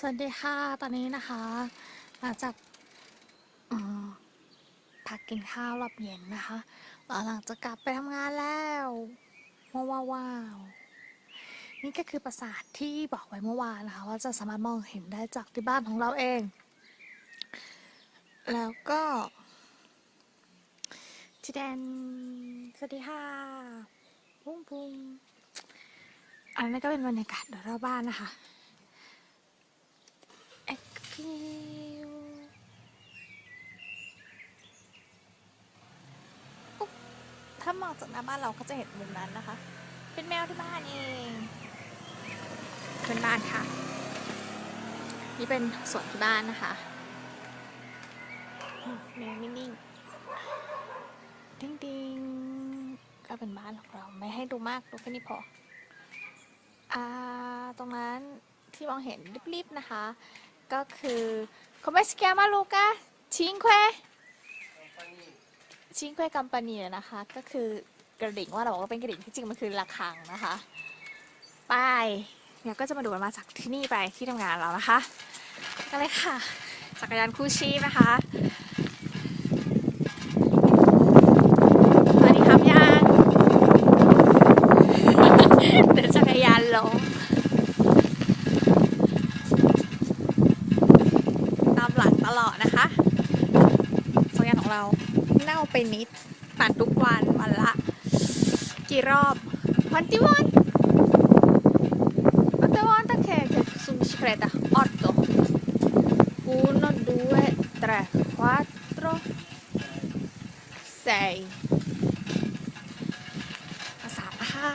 สวัสดีค่ะ ตอนนี้นะคะหลังจากพักกินข้าวรอบเย็นนะคะหลังจะกลับไปทำงานแล้วว้าวว้าวนี่ก็คือปราสาทที่บอกไว้เมื่อวานนะคะ ว่าจะสามารถมองเห็นได้จากที่บ้านของเราเอง แล้วก็จีแดนสวัสดีค่ะปุ้งปุ้งอันนี้ก็เป็นบรรยากาศโดยรอบบ้านนะคะ ถ้ามองจากหน้าบ้านเราก็จะเห็นมุมนั้นนะคะ เป็นแมวที่บ้านเองเป็นบ้านค่ะ นี่เป็นสวนที่บ้านนะคะอืมแมวนิ่งๆดิ้งดิงๆก็เป็นบ้านของเราไม่ให้ดูมากดูแค่นี้พอ อ่า ตรงนั้นที่มองเห็นริบๆนะคะ ก็คือ come si chiama Luca cinque cinque campanile นะคะ ก็คือกระดิ่งว่าเราบอกว่าเป็นกระดิ่งที่จริงมันคือระฆังนะคะ ไปเดี๋ยวก็จะมาดูกันมาจากที่นี่ไปที่ทำงานเรานะคะก็เลยค่ะ จักรยานคู่ชีพนะคะสวัสดีครับย่าง เดินจักรยานล้ม ตามหลังตลอดนะคะจักรยานของเรา เน่าไปนิดปั่นทุกวันวันละ กี่รอบวันที่วันวันที่วันตะแคงสุมิชเครตออตโต uno due tre quattro sei ภาษาค่ะ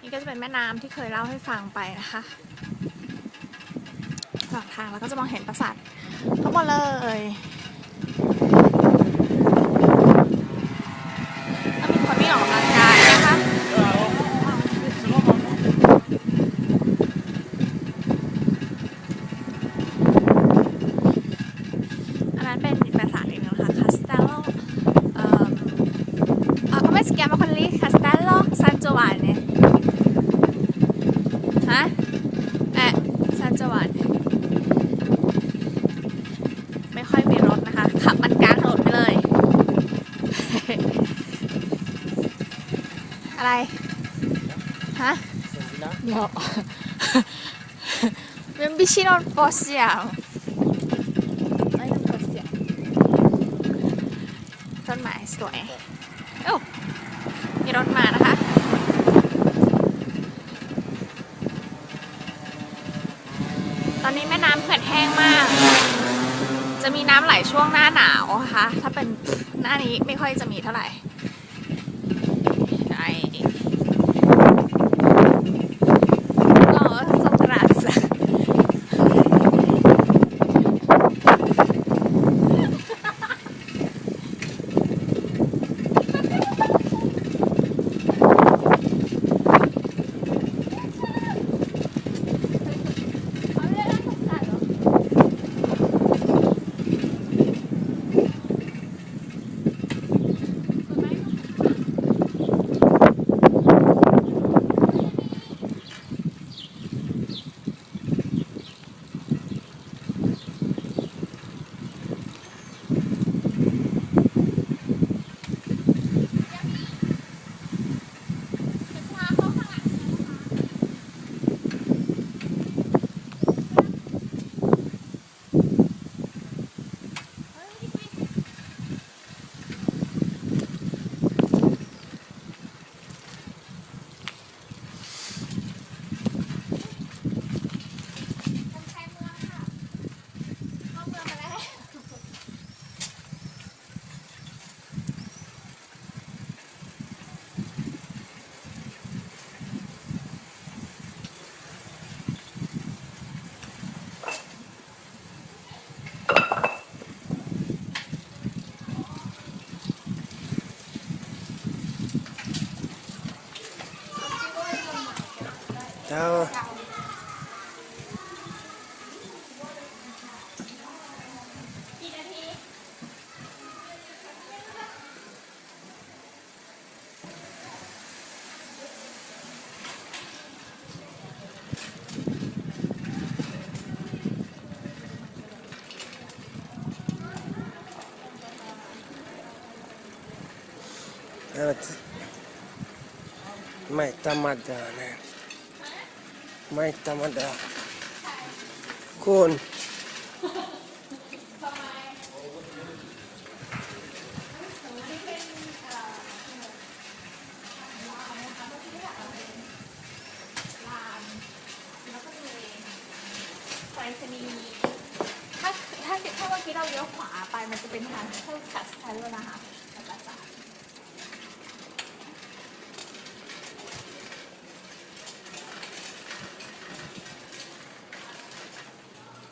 นี่ก็จะเป็นแม่น้ำที่เคยเล่าให้ฟังไปนะคะระหว่างทางเราก็จะมองเห็นปราสาททั้งหมดเลยแล้วมีคนวิ่งออกกำลังกายนะคะ อันนั้นเป็นปราสาทอีกหนึงนะคะ Castello เอ่อเอ่อ come si chiama quello lì Castello San Giovanni ฮะเอ๊ะ San Giovanni ไม่ค่อยมีรถนะคะ ขับมันกลางถนนไปเลย อะไร ฮะ No. Ben vicino non possiamo. Noi non possiamo. ต้นไม้สวยโอ้มีรถมานะคะตอนนี้แม่น้ำเขื่อนแห้งมาก จะมีน้ำไหลช่วงหน้าหนาวนะคะถ้าเป็นหน้านี้ไม่ค่อยจะมีเท่าไหร่ อไม่ธรรมดานะไม่ธรรมดาคุณไปรษณีย์ถ้าถ้าถ้าเมื่อกี้เราเลี้ยวขวาไปมันจะเป็นทางเข้าคัสคันแล้วนะคะแล้วก็ซ้าย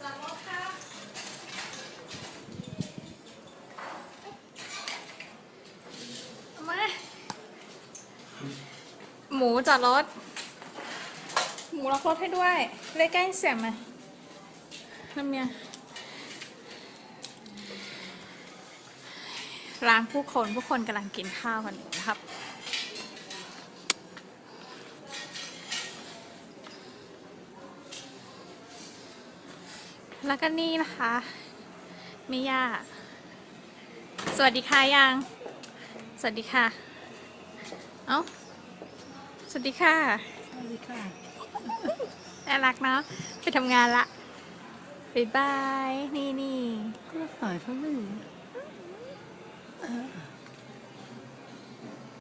จอดรถค่ะมาห มูจอดรถ หมูล็อกรถให้ด้วย เลขใกล้เสียงไหมน้ำเนี่ยร้านผู้คนผู้คนกำลังกินข้าวกันอยู่นะครับ แล้วก็นี่นะคะมิยาสวัสดีค่ะยัง สวัสดีค่ะ เอ้า สวัสดีค่ะ สวัสดีค่ะ น่ารักเนาะ ไปทำงานละบ๊ายบาย นี่นี่ก็สายเขาไม่